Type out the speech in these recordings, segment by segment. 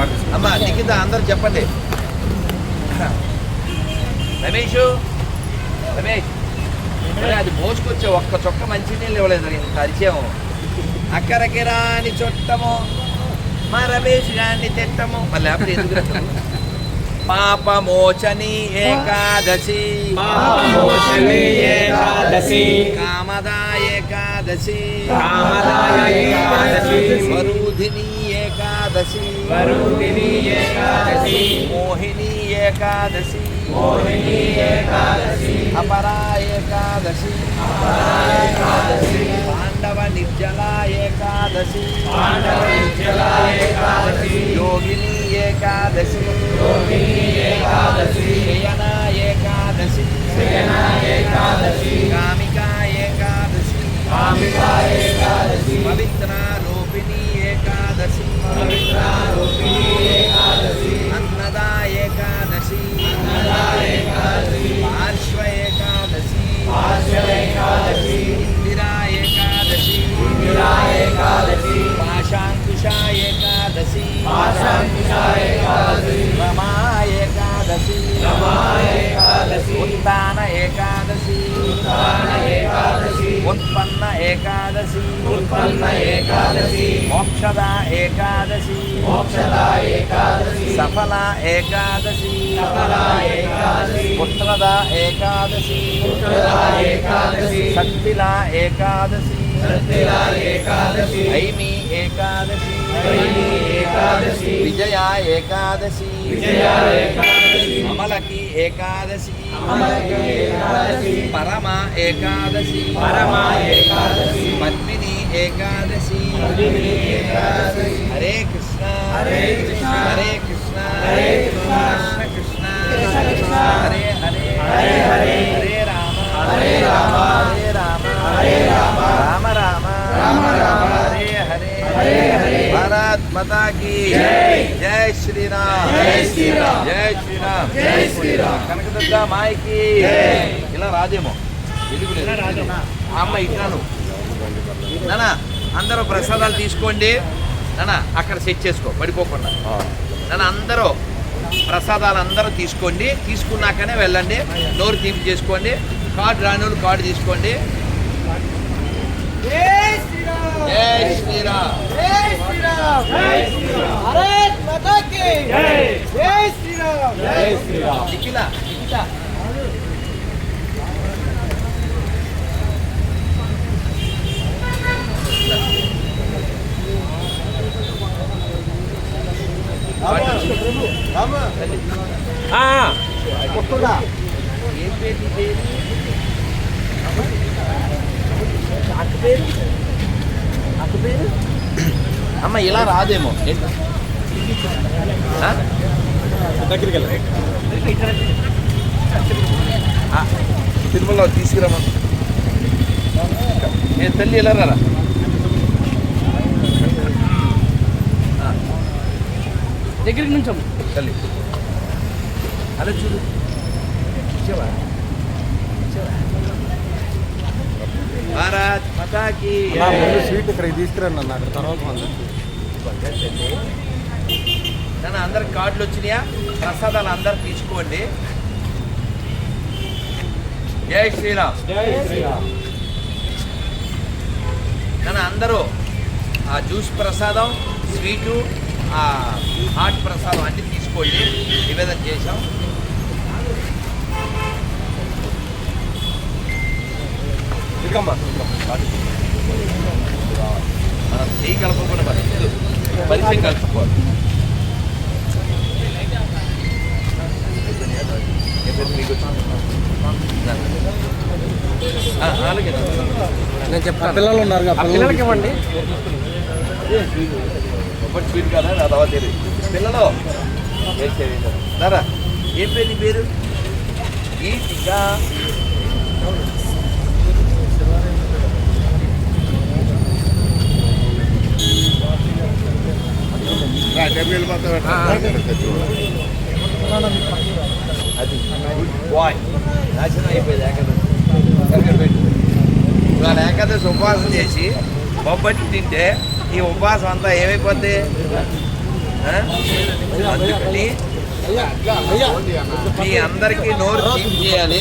అమ్మా నిఖిత అందరు చెప్పండి. రమేష్ రమేష్ అది మోసుకొచ్చే ఒక్క చొక్క మంచినీళ్ళు ఇవ్వలేదు ఇంత అరిచేము. అక్కరకి రాని చుట్టము మా రమేష్ గారిని తిట్టము. మళ్ళీ ఎందుకు? పాపమోచని ఏకాదశి. పాపమోచని ఏకాదశి. కామదా ఏకాదశి. కామదాయ ఏకాదశి. వరుధిని ఏకాదశి. వరుదిని ఏకాదశి. మోహిని ఏకాదశి. మోహిని ఏకాదశి. అపరా ఏకాదశి. పాండవ నిర్జల ఏకాదశి. పాండవ నిర్జల ఏకాదశి. యోగిని ఏకాదశి. రోహిణి ఏకాదశి. శయన ఏకాదశి. శయన ఏకాదశి. కామికా ఏకాదశి. కామికా ఏకాదశి. ఏకాదశి ఇందిరా ఏకాదశి ఇందిరా ఏకాదశి పాశాంకుశ ఏకాదశి పాశాంకుశ ఏకాదశి రమా ఏకాదశి రమా ఏకాదశి ఉత్తాన ఏకాదశి ఉత్తాన ఏకాదశి ఉత్పన్న ఏకాదశి ఉత్పన్న సఫల ఏకాదశి. సఫల ఏకాదశి. పుత్రద ఏకాదశి. పుత్రద ఏకాదశి. ఐమి ఏకాదశి. విజయ ఏకాదశి. అమలకి ఏకాదశి. పరమ ఏకాదశి. పద్మిని ఏకాదశి. పద్మిని ఏకాదశి. హరే కృష్ణ. హరే కృష్ణ. హరే హరే కృష్ణ కృష్ణ కృష్ణ హరే హరే హరే హరే హరే రామ హరే రామ హరే రామ హరే రామ రామ రామ రామ రామ హరే హరే హరే హరే భారత్ మాతా కీ జై. జై శ్రీరామ్ జై శ్రీరామ్. జై శ్రీరామ్ జై శ్రీరామ్. కనకదుర్గ మాయకి ఇలా రాదేమో వెలుగు లేదు. ఆ అమ్మ ఇట్లాను నానా అందరూ ప్రసాదాలు తీసుకోండి నానా అక్కడ సెట్ చేసుకో పడిపోకుండా నాన్న అందరూ ప్రసాదాలు అందరూ తీసుకోండి. తీసుకున్నాకనే వెళ్ళండి. నోరు తీపి చేసుకోండి. కార్డు రాని వాళ్ళు కార్డు తీసుకోండి. జై శ్రీరామ్ జై శ్రీరామ్ భారత్ మాతా కీ జై జై శ్రీరామ్ జై శ్రీరామ్ నిఖిల నిఖిత తల్లి. ఏం పేరు నీ పేరు అక్క పేరు అక్క పేరు అమ్మ ఇలా రాదేమో? ఆ? ఆ, తిరుమల తీసుకురామా ఏ తల్లి ఎలా రారా దగ్గరికి నుంచం. తల్లి. అలా చూడు. ఇచ్చావా? భారత్ మతాకి స్వీట్ ఇక్కడ తీసుకురండి అన్న అక్కడ తర్వాత కానీ అందరికి కార్డులు వచ్చినాయా? ప్రసాదాలు అందరు తీసుకోండి. జై శ్రీరామ్. జై శ్రీరామ్. కానీ అందరూ ఆ జ్యూస్ ప్రసాదం స్వీటు హాట్ ప్రసాదం అన్ని తీసుకోండి నివేదన చేశాం. మనం చేయి కలపకుండా పరిస్థితి పరిచయం కలుపుకోవాలి. అలాగే నేను చెప్తాను. పిల్లలు ఉన్నారు పిల్లలకి ఇవ్వండి. ఒకటి స్వీట్ కదా నా తర్వాత తెలియదు పిల్లలు? దారా ఏం పేరు నీ పేరు? గీతిక అది బాయ్ నాశనం అయిపోయింది ఏకాదశి. ఏకాదశి ఉపవాసం చేసి బొబ్బట్టి తింటే ఈ ఉపవాసం అంతా ఏమైపోద్ది? అందుకని మీ అందరికీ నోరు చేయాలి.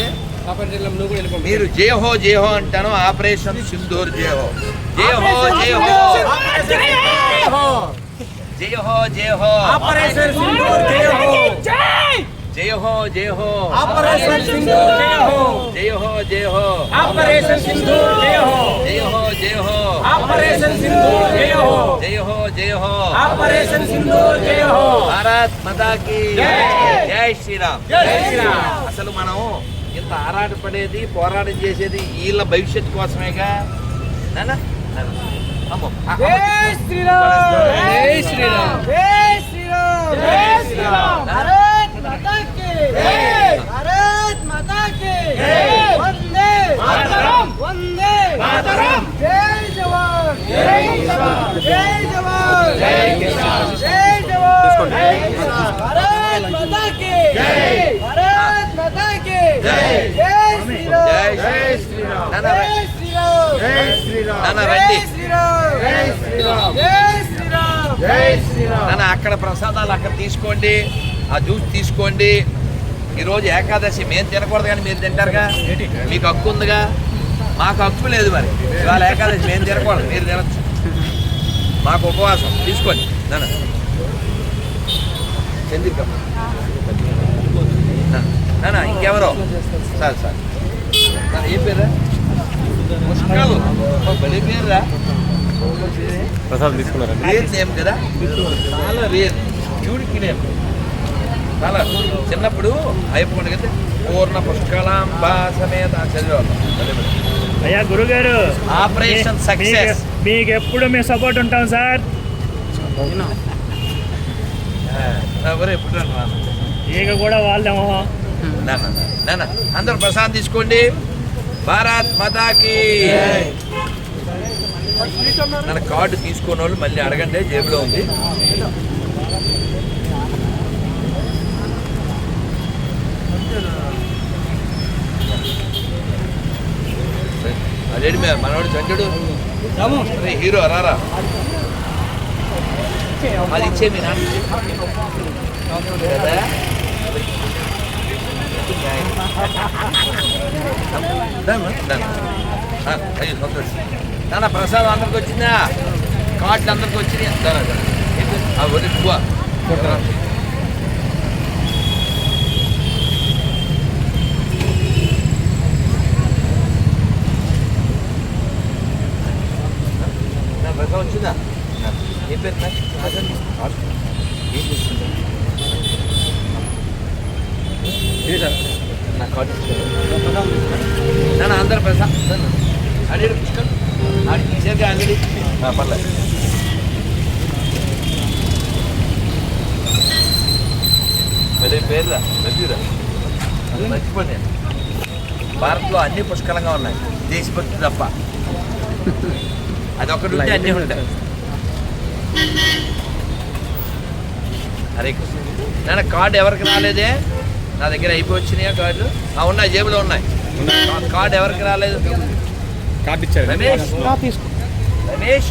మీరు జేహో జేహో అంటాను ఆపరేషన్ సింధూర్ జేహో జేహో జేహో జేహో జేహో ఆపరేషన్ సింధూర్ జై హో జేహో జేహో ఆపరేషన్ సింధూర్ జై హో జేహో జేహో ఆపరేషన్ సింధూర్ జై హో జేహో జేహో ఆపరేషన్ సింధూర్ జై హో జేహో జేహో ఆపరేషన్ సింధూర్ జై హో భారత్ మాతాకి జై. శ్రీరామ్. జై శ్రీరామ్. అసలు మనం ఇంత ఆరాటపడేది పోరాటం చేసేది వీళ్ళ భవిష్యత్తు కోసమేగా? అమ్మ. జై శ్రీరామ్. జై శ్రీరామ్. జై శ్రీరామ్. జై శ్రీరామ్. భారత్ మాతా కి జై. భారత్ మాతా కి జై. వందే మాతరం. వందే మాతరం. జై జవాన్ జై కిసాన్. జై జవాన్ జై కిసాన్. జై జవాన్ తీసుకోండి. జై కిసాన్. భారత్ మాతా కి జై. భారత్ మాతా కి జై. జై శ్రీరామ్ జై జై శ్రీరామ్ నాన్న జై రండి. శ్రీరామ్ జై శ్రీరామ్ నాన్న జై రండి శ్రీరామ్ జై శ్రీరామ్ జై శ్రీరామ్ జై శ్రీరామ్ నాన్న అక్కడ ప్రసాదాలు అక్కడ తీసుకోండి ఆ జ్యూస్ తీసుకోండి ఈరోజు ఏకాదశి మేము తినకూడదు కానీ మీరు తింటారుగా? మీకు హక్కు ఉందిగా? మాకు హక్కు లేదు మరి. ఇవాళ ఏకాదశి మేము తినకూడదు మీరు తినచ్చు. మాకు ఉపవాసం తీసుకోండి. నాన్న చంద్రిక. నాన్న ఇంకెవరో? Sir sir. ఏం పేరా బలి పేరురా ప్రసాద్ తీసుకున్నారండి. రేర్ నేమ్ కదా? చాలా రేర్ యూనిక్ నేమ్. చాలా చిన్నప్పుడు అయిపోయింది కదా పూర్ణ పుష్కలాంబ సమేత చదివేవాళ్ళం. అయ్యా గురుగారు ఆపరేషన్ సక్సెస్ మీకు- ఎప్పుడు మేము సపోర్ట్ ఉంటాం సార్? ఇక కూడా వాళ్ళేమో. అందరూ ప్రసాదం తీసుకోండి. భారత్ మాతాకి. నన్ను కార్డు తీసుకున్న వాళ్ళు మళ్ళీ అడగండి జేబులో ఉంది. అదేంటి మే మనవాడు చంటుడు అరే హీరో రారా. అది ఇచ్చే మీ నాన్న అయ్యో సంతోషం. నాన్న ప్రసాదం అందరికి వచ్చిందా? కార్డులు అందరికి వచ్చినాయి? ఎక్కువ దాని. ఏంటి? ఆ, వదిలి పువ్వా? నా ప్రసాదం వచ్చిందా ఏం పేరు నా? కార్డు. ఏం చేస్తుందా నా కార్డు నాన్న అందరు ప్రసాద్ అడిగి పుష్కర్ ఆడికి తీసేది అంగడి పర్లేదు అదే పేరురా రజీరా అది భారత్లో అన్ని పుష్కలంగా ఉన్నాయి దేశభక్తి తప్ప అది ఒకటి ఉంటే అన్నీ ఉంటాయి. హరే కృష్ణ నాన్న కార్డు ఎవరికి రాలేదే? నా దగ్గర అయిపోయి వచ్చినాయా కార్డులు? ఆ, ఉన్నాయి జేబులో ఉన్నాయి. కార్డు ఎవరికి రాలేదు? కార్డు ఇచ్చారు రమేష్. రమేష్.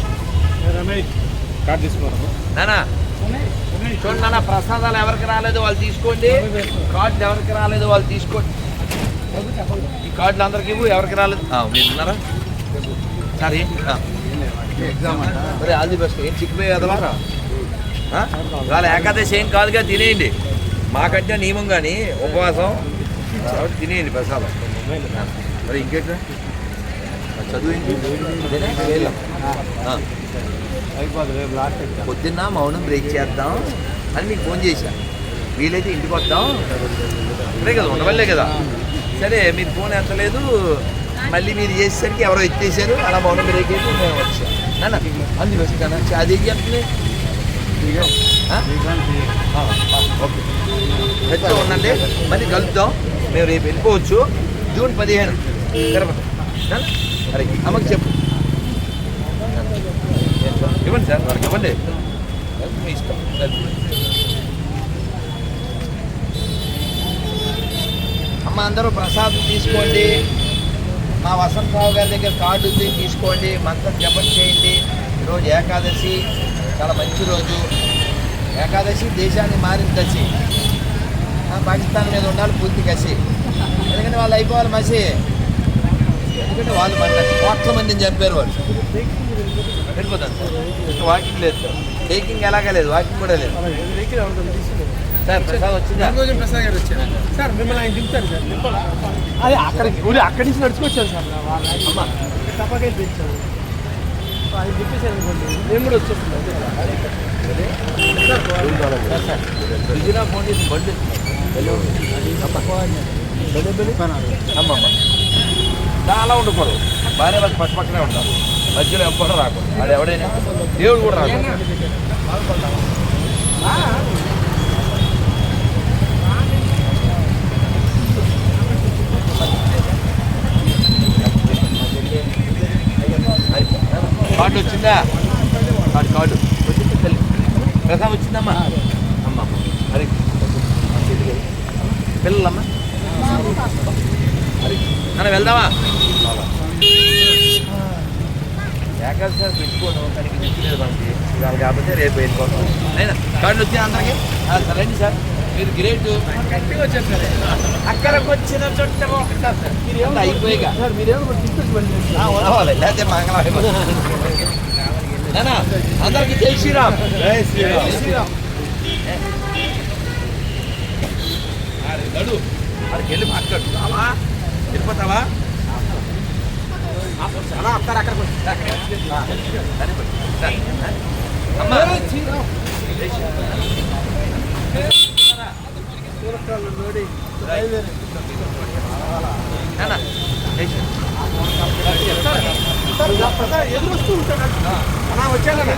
కార్డు తీసుకున్నారు నానా చూడండి నాన్న ప్రసాదాలు ఎవరికి రాలేదు వాళ్ళు తీసుకోండి. కార్డులు ఎవరికి రాలేదు వాళ్ళు తీసుకోండి. ఈ కార్డులు అందరికి ఇవ్వు ఎవరికి రాలేదు. ఆ, మీరు ఉన్నారా సరే. మరి ఆల్ ది బెస్ట్. ఏం చిక్కిపోయి కదవా వాళ్ళ ఏకాదశి ఏం కాదుగా తినేయండి. మాకంటే నియమం కానీ ఉపవాసం. కాబట్టి తినేయండి ప్రసాదం. మరి ఇంకేంటి? చదువు రేపు పొద్దున్న మౌనం బ్రేక్ చేద్దాం అని మీకు ఫోన్ చేశా. వీలైతే ఇంటికి వద్దాం. అదే కదా ఉండవల్లే కదా. సరే మీరు ఫోన్ ఎత్తలేదు. మళ్ళీ మీరు చేసేసరికి ఎవరో ఎత్తేసారు. అలా మౌనం బ్రేక్ అయితే మేము వచ్చాం. బస్ కన్నా అది చెప్తుంది ఓకే ఉండండి మళ్ళీ కలుద్దాం మేము రేపు వెళ్ళిపోవచ్చు జూన్ పదిహేను తిరుపతి? అరే అమ్మకి చెప్పు ఇవ్వండి సార్ వారికి ఇవ్వండి మీ ఇష్టం అమ్మ అందరూ ప్రసాదం తీసుకోండి మా వసంతరావు గారి దగ్గర కార్డు ఉంది తీసుకోండి మంత్రం జపం చేయండి. ఈరోజు ఏకాదశి చాలా మంచి రోజు. ఏకాదశి దేశాన్ని మారిన దశి. ఆ, పాకిస్తాన్ మీద ఉండాలి పూర్తి కసి. ఎందుకంటే వాళ్ళు అయిపోవాలి మసి. ఎందుకంటే వాళ్ళు మన కోట్ల మందిని చంపారు వాళ్ళు. వెళ్ళిపోతాను సార్ ఇంకా వాకింగ్ లేదు. సార్ టేకింగ్ ఎలాగా లేదు వాకింగ్ కూడా లేదు. సార్ ప్రసాద్ వచ్చిందా? ప్రసాద్ గారు వచ్చారు. సార్ మిమ్మల్ని ఆయన దింపుతారు సార్. అదే అక్కడికి ఊరి అక్కడి నుంచి నడుచుకొచ్చాను సార్. అమ్మ. తప్పకే తెచ్చాను అది దింపేశారు అనుకోండి నేను కూడా వచ్చేస్తున్నాను విజయనా ఫోన్ చేసి బండి అమ్మమ్మ చాలా ఉండకూడదు భార్య వాళ్ళు పక్క పక్కనే ఉంటారు. మధ్యలో ఎవ్వరు రాకూడదు. వాడు ఎవడైనా దేవుడు కూడా రాకూడదు. కార్డు వచ్చిందా? కార్డు కార్డు వచ్చింది తల్లి. ప్రసాదం వచ్చిందమ్మా. అమ్మ. అది పిల్లలమ్మా నన్ను వెళ్దామా? ఏకాదశి సార్ పెట్టుకోను కానీ తెచ్చలేదు మనకి ఇవాళ కాకపోతే రేపు వెళ్ళిపోతాం. అయినా. కార్డులు వచ్చిన అందరికి? సార్ రండి సార్. మీరు గ్రేట్ అక్కడికి వచ్చిన చుట్ట మీరు ఆ, రావాలి లేకపోతే మంగళం అయిపోతుంది నానా అందరికి జై శ్రీరామ్. జై శ్రీరామ్. జై శ్రీరామ్. నడు. అక్కడికి వెళ్ళి మాట్లాడు. వెళ్ళిపోతావా? అలా సరే, సరే. అమ్మా జై శ్రీరామ్. నాన్న, జై శ్రీరామ్. ఎదురు వస్తూ ఉంటాడు అలా వచ్చాను